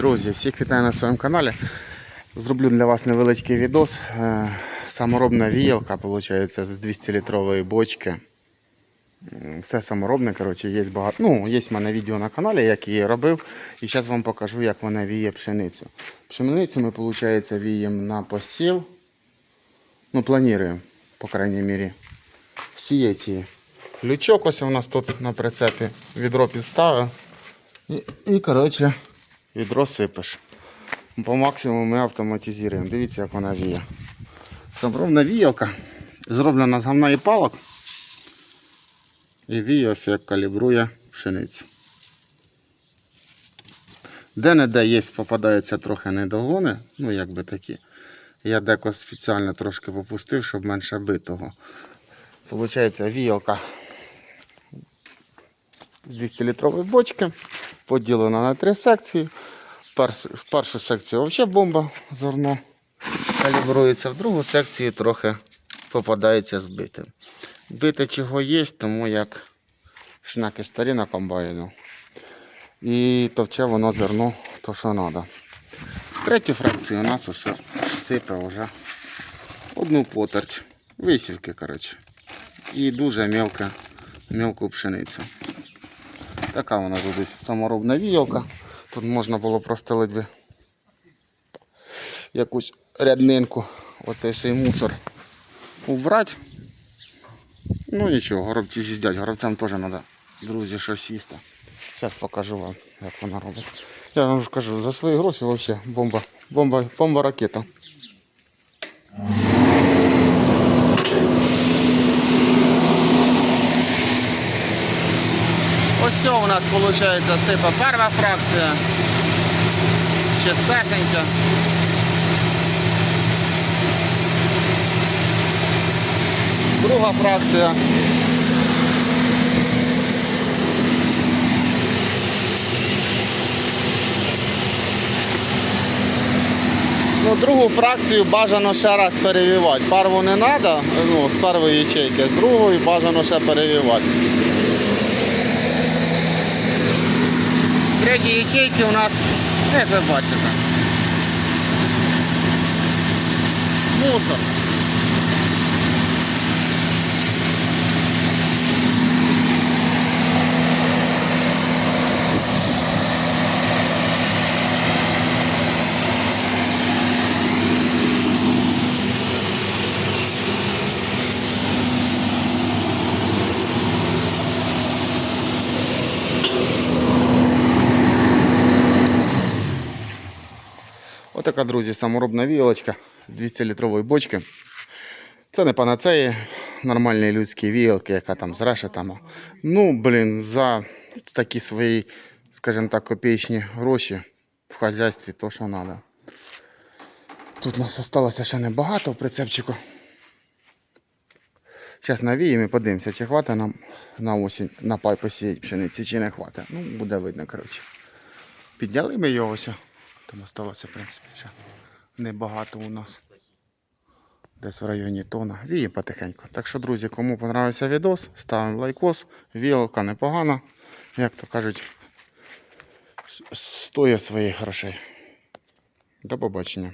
Друзі, всіх вітаю на своєму каналі. Зроблю для вас невеличкий відос. Е, Саморобна віялка, виходить, з 200-літрової бочки. Все саморобне, коротше, є багато. Ну, є в мене відео на каналі, як її робив. І зараз вам покажу, як вона віє пшеницю. Пшеницю ми, виходить, віємо на посів. Ну, плануємо, по крайній мірі. Сіять її. Лючок ось у нас тут на прицепі. Відро підставив. І, і коротше, відро сипеш. По максимуму ми автоматизуємо. Дивіться, як вона віє. Саморобна віялка, зроблена з гамна і палок. І віє ось як калібрує пшеницю. Де-не-де є, попадаються трохи недогони, ну якби такі. Я деко спеціально трошки попустив, щоб менше битого. Получається віялка з 200-літрової бочки, поділена на три секції. В першу секцію взагалі бомба зерно калібрується, в другу секцію трохи попадається збитим. Бите чого є, тому як шнаки старі на комбайну. І товче воно зерно, то що треба. В третій фракції у нас усе сипе вже одну потерть. Висівки, коротше. І дуже мелка, мелку пшеницю. Така вона тут десь саморобна віялка. Тут можна було простелити би якусь ряднинку, оцей цей мусор убрати. Ну нічого, горобці з'їздять, горобцям теж треба, друзі, щось їсти. Зараз покажу вам, як вона робить. Я вам кажу, за свої гроші взагалі бомба, бомба, бомба ракета. Все у нас виходить сипа перша фракція. Чистесенька. Друга фракція. Ну, другу фракцію бажано ще раз перевівати. Парву не треба, ну, з першої ячейки, з другої бажано ще перевівати. Третій ячейки у нас, як ви бачите, мусор. Отака, друзі, саморобна віялочка 200-літрової бочки. Це не панацеї, нормальні людські віялки, яка там з решетами. Ну, блін, за такі свої, скажімо так, копеечні гроші в хазяйстві то, що треба. Тут у нас залишилося ще небагато в прицепчику. Зараз навіємо і подивимося, чи хватить нам на осінь на пай посіяти пшениці, чи не хватить. Ну, буде видно, коротше. Підняли ми його ось. Там осталося, в принципі, ще небагато у нас. Десь в районі тона. Віє потихеньку. Так що, друзі, кому понравився відос, ставимо лайкос. Вілка непогана. Як то кажуть, стоє своїх грошей. До побачення.